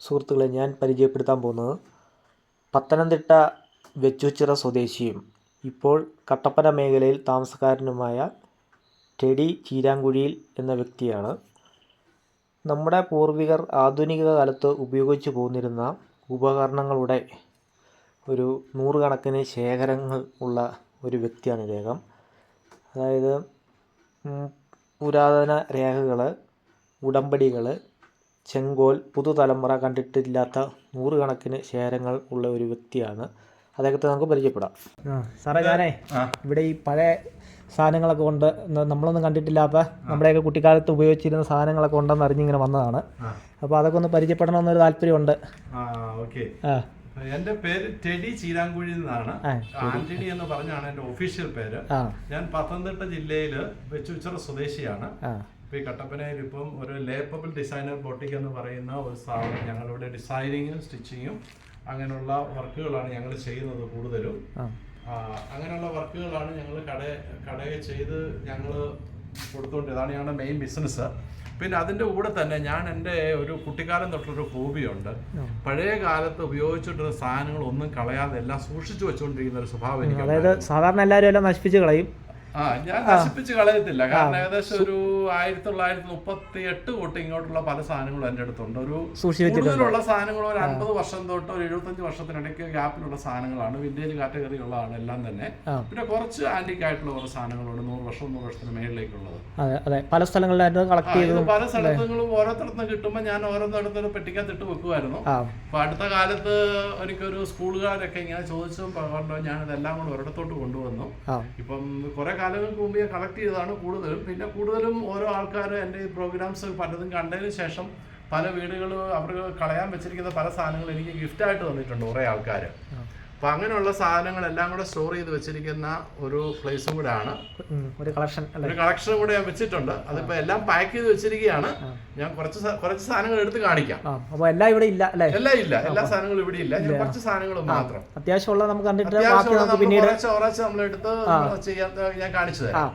സുഹൃത്തുക്കളെ ഞാൻ പരിചയപ്പെടുത്താൻ പോകുന്നത് പത്തനംതിട്ട വെച്ചൂച്ചിറ സ്വദേശിയും ഇപ്പോൾ കട്ടപ്പന മേഖലയിൽ താമസക്കാരനുമായ ടെഡി ചീരാങ്കുഴിയിൽ എന്ന വ്യക്തിയാണ്. നമ്മുടെ പൂർവികർ ആധുനിക കാലത്ത് ഉപയോഗിച്ചു പോന്നിരുന്ന ഉപകരണങ്ങളുടെ ഒരു നൂറുകണക്കിന് ശേഖരങ്ങൾ ഉള്ള ഒരു വ്യക്തിയാണ് ഇദ്ദേഹം അതായത് പുരാതന രേഖകൾ ഉടമ്പടികൾ ചെങ്കോൽ പുതുതലമുറ കണ്ടിട്ടില്ലാത്ത നൂറുകണക്കിന് ശേഖരങ്ങൾ ഉള്ള ഒരു വ്യക്തിയാണ്. അദ്ദേഹത്തെ നമുക്ക് പരിചയപ്പെടാം. സാറേ ഞാനേ ഇവിടെ ഈ പഴയ സാധനങ്ങളൊക്കെ കൊണ്ട് നമ്മളൊന്നും കണ്ടിട്ടില്ലാത്ത നമ്മുടെയൊക്കെ കുട്ടിക്കാലത്ത് ഉപയോഗിച്ചിരുന്ന സാധനങ്ങളൊക്കെ ഉണ്ടെന്ന് അറിഞ്ഞിങ്ങനെ വന്നതാണ്. അപ്പൊ അപ്പോൾ അതൊക്കെ ഒന്ന് പരിചയപ്പെടണമെന്നൊരു താല്പര്യമുണ്ട്. ആ ഓക്കെ. ആ. എന്റെ പേര് ടെഡി ചീരാങ്കുഴി എന്നാണ്. ആന്റണി എന്ന് പറഞ്ഞാണ് എന്റെ ഒഫീഷ്യൽ പേര്. ഞാൻ പത്തനംതിട്ട ജില്ലയിൽ വെച്ചുച്ചിറ സ്വദേശിയാണ്. ആ ഇപ്പൊ ഈ കട്ടപ്പനയിൽ ഇപ്പം ഒരു ലേപ്പബിൾ ഡിസൈനർ ബോട്ടിക് എന്ന് പറയുന്ന ഒരു സ്ഥാപനം ഞങ്ങളിവിടെ ഡിസൈനിങ്ങും സ്റ്റിച്ചിങ്ങും അങ്ങനെയുള്ള വർക്കുകളാണ് ഞങ്ങൾ ചെയ്യുന്നത് കൂടുതലും. അങ്ങനെയുള്ള വർക്കുകളാണ് ഞങ്ങൾ കട കടയിൽ ചെയ്ത് ഞങ്ങൾ കൊടുത്തുകൊണ്ട് ഇതാണ് ഞങ്ങളുടെ മെയിൻ ബിസിനസ്. പിന്നെ അതിന്റെ കൂടെ തന്നെ ഞാൻ എന്റെ ഒരു കുട്ടിക്കാലം തൊട്ടൊരു ഹോബിയുണ്ട്. പഴയ കാലത്ത് ഉപയോഗിച്ചിട്ടുള്ള സാധനങ്ങൾ ഒന്നും കളയാതെ എല്ലാം സൂക്ഷിച്ചു വെച്ചുകൊണ്ടിരിക്കുന്ന ഒരു സ്വഭാവം അതായത് സാധാരണ എല്ലാവരും എല്ലാം നശിപ്പിച്ച് കളയും. ആ ഞാൻ നശിപ്പിച്ച് കളയത്തില്ല. കാരണം ഏകദേശം ഒരു ആയിരത്തി തൊള്ളായിരത്തി മുപ്പത്തി എട്ട് തൊട്ട് ഇങ്ങോട്ടുള്ള പല സാധനങ്ങളും എന്റെ അടുത്തുണ്ട്. ഒരു കൂടുതലുള്ള സാധനങ്ങൾ ഒരു അൻപത് വർഷം തൊട്ട് ഒരു എഴുപത്തഞ്ച് വർഷത്തിനിടയ്ക്ക് ഗ്യാപ്പിലുള്ള സാധനങ്ങളാണ്. വിന്റേജ് കാറ്റഗറി ഉള്ളതാണ് എല്ലാം തന്നെ. പിന്നെ കുറച്ച് ആന്റിക് ആയിട്ടുള്ള കുറച്ച് സാധനങ്ങളുണ്ട്. നൂറ് വർഷം നൂറ് വർഷത്തിന് മേളിലേക്കുള്ളത്. അതെ പല സ്ഥലങ്ങളിലായിരുന്നു കളക്ട് ചെയ്ത് പല സ്ഥലത്തും ഓരോരുത്തർന്ന് കിട്ടുമ്പോൾ ഞാൻ ഓരോന്നിടത്തൊരു പെട്ടിക്കകത്തിട്ട് വെക്കുമായിരുന്നു. ആ. അപ്പൊ അടുത്ത കാലത്ത് എനിക്കൊരു സ്കൂളുകാരൊക്കെ ഇങ്ങനെ ചോദിച്ചും പറഞ്ഞു ഞാൻ ഇതെല്ലാം കൂടെ ഒരിടത്തോട്ട് കൊണ്ടുവന്നു. ഇപ്പം കുറെ കാലങ്ങൾക്ക് മുമ്പ് ഞാൻ കളക്ട് ചെയ്തതാണ് കൂടുതലും. പിന്നെ കൂടുതലും ഓരോ ആൾക്കാർ എന്റെ ഈ പ്രോഗ്രാംസ് പലതും കണ്ടതിന് ശേഷം പല വീടുകൾ അവർ കളയാൻ വെച്ചിരിക്കുന്ന പല സാധനങ്ങളും എനിക്ക് ഗിഫ്റ്റായിട്ട് തന്നിട്ടുണ്ട് കുറേ ആൾക്കാർ അപ്പം അങ്ങനെയുള്ള സാധനങ്ങളെല്ലാം കൂടെ സ്റ്റോർ ചെയ്ത് വെച്ചിരിക്കുന്ന ഒരു പ്ലേസും കൂടെ ആണ് ഒരു കളക്ഷൻ ഒരു കളക്ഷൻ കൂടെ ഞാൻ വെച്ചിട്ടുണ്ട്. അതിപ്പോൾ എല്ലാം പാക്ക് ചെയ്ത് വെച്ചിരിക്കുകയാണ്. ഞാൻ കുറച്ച് കുറച്ച് സാധനങ്ങൾ എടുത്ത് കാണിക്കാം. അപ്പോൾ എല്ലാം ഇവിടെ ഇല്ല അല്ലേ? എല്ലാം ഇല്ല. എല്ലാ സാധനങ്ങളും ഇവിടെ ഇല്ല. ഞാൻ കുറച്ച് സാധനങ്ങൾ മാത്രം. അത്യാവശ്യമുള്ള നമുക്ക് കണ്ടിട്ട് പിന്നീട് നമ്മൾ എടുത്ത് ചെയ്യാൻ ഞാൻ കാണിച്ചു തരാം.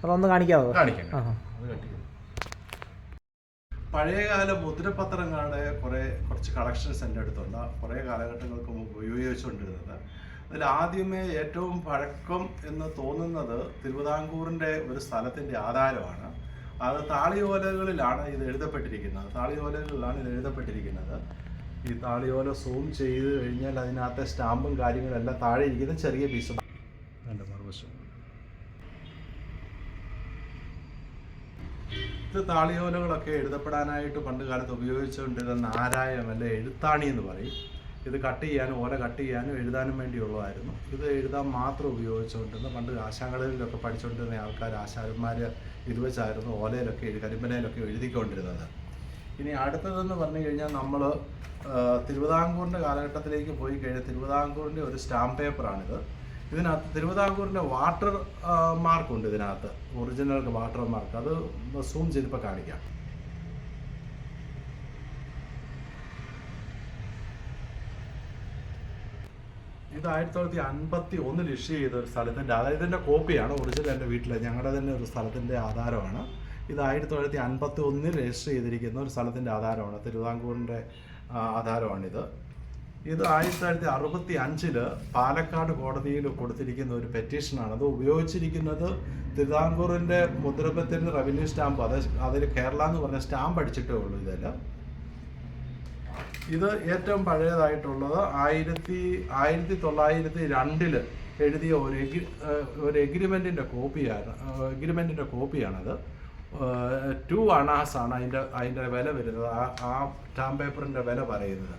അപ്പോൾ ഒന്ന് കാണിക്കാവോ? കാണിക്കാം ആ അത് കട്ട് ചെയ്തു. പഴയകാല മുദ്രപത്രങ്ങളുടെ കുറേ കുറച്ച് കളക്ഷൻസ് എന്റെ അടുത്തുണ്ട്. കുറേ കാലഘട്ടങ്ങൾക്ക് മുമ്പ് ഉപയോഗിച്ചുകൊണ്ടിരുന്നത്. അതിൽ ആദ്യമേ ഏറ്റവും പഴക്കം എന്ന് തോന്നുന്നത് തിരുവിതാംകൂറിന്റെ ഒരു സ്ഥലത്തിന്റെ ആധാരമാണ്. അത് താളിയോലകളിലാണ് ഇത് എഴുതപ്പെട്ടിരിക്കുന്നത്. താളിയോലകളിലാണ് ഇത് എഴുതപ്പെട്ടിരിക്കുന്നത്. ഈ താളിയോല സൂം ചെയ്ത് കഴിഞ്ഞാൽ അതിനകത്തെ സ്റ്റാമ്പും കാര്യങ്ങളെല്ലാം താഴെ ഇരിക്കുന്ന ചെറിയ പീസ് എന്റെ മറുവശം. ഇത് താളിയോലകളൊക്കെ എഴുതപ്പെടാനായിട്ട് പണ്ട് കാലത്ത് ഉപയോഗിച്ചുകൊണ്ടിരുന്ന നാരായം അല്ലെ എഴുത്താണി എന്ന് പറയും. ഇത് കട്ട് ചെയ്യാനും ഓല കട്ട് ചെയ്യാനും എഴുതാനും വേണ്ടിയുള്ളതായിരുന്നു. ഇത് എഴുതാൻ മാത്രം ഉപയോഗിച്ചുകൊണ്ടിരുന്ന പണ്ട് ആശാങ്കളിലൊക്കെ പഠിച്ചുകൊണ്ടിരുന്ന ആൾക്കാർ ആശാന്മാർ ഇത് വെച്ചായിരുന്നു ഓലയിലൊക്കെ കരിമ്പനയിലൊക്കെ എഴുതിക്കൊണ്ടിരുന്നത്. ഇനി അടുത്തതെന്ന് പറഞ്ഞു കഴിഞ്ഞാൽ നമ്മൾ തിരുവിതാംകൂറിന്റെ കാലഘട്ടത്തിലേക്ക് പോയി കഴിഞ്ഞാൽ തിരുവിതാംകൂറിന്റെ ഒരു സ്റ്റാമ്പ് പേപ്പറാണിത്. ഇതിനകത്ത് തിരുവിതാംകൂറിന്റെ വാട്ടർ മാർക്കുണ്ട് ഇതിനകത്ത്. Original water mark. അത് സൂം ചെയ്തിപ്പോൾ കാണിക്കാം. ഇത് ആയിരത്തി തൊള്ളായിരത്തി അൻപത്തി ഒന്നിൽ ഇഷ്യൂ ചെയ്ത ഒരു സ്ഥലത്തിന്റെ അതായത് ഇതിന്റെ കോപ്പിയാണ് ഒറിജിനൽ എന്റെ വീട്ടിൽ ഞങ്ങളുടെ തന്നെ ഒരു സ്ഥലത്തിന്റെ ആധാരമാണ്. ഇത് ആയിരത്തി തൊള്ളായിരത്തി അൻപത്തി ഒന്നിൽ രജിസ്റ്റർ ചെയ്തിരിക്കുന്ന ഒരു സ്ഥലത്തിന്റെ ആധാരമാണ് തിരുവിതാംകൂറിന്റെ ആധാരമാണിത്. ഇത് ആയിരത്തി തൊള്ളായിരത്തി അറുപത്തി അഞ്ചിൽ പാലക്കാട് കോടതിയിൽ കൊടുത്തിരിക്കുന്ന ഒരു പെറ്റീഷനാണ്. അത് ഉപയോഗിച്ചിരിക്കുന്നത് തിരുവിതാംകൂറിന്റെ മുദ്രപത്തിന്റെ റവന്യൂ സ്റ്റാമ്പ് അത് അതിൽ കേരള എന്ന് പറഞ്ഞ സ്റ്റാമ്പ് അടിച്ചിട്ടേ ഉള്ളൂ ഇതിൽ ഇത് ഏറ്റവും പഴയതായിട്ടുള്ളത് ആയിരത്തി ആയിരത്തി തൊള്ളായിരത്തി രണ്ടിൽ എഴുതിയ ഒരു എഗ്രി ഒരു എഗ്രിമെന്റിന്റെ കോപ്പിയാണ് എഗ്രിമെന്റിന്റെ കോപ്പിയാണത്. ടു അണാസ് ആണ് അതിന്റെ അതിന്റെ വില വരുന്നത്. ആ ആ സ്റ്റാമ്പ് പേപ്പറിന്റെ വില പറയുന്നത്.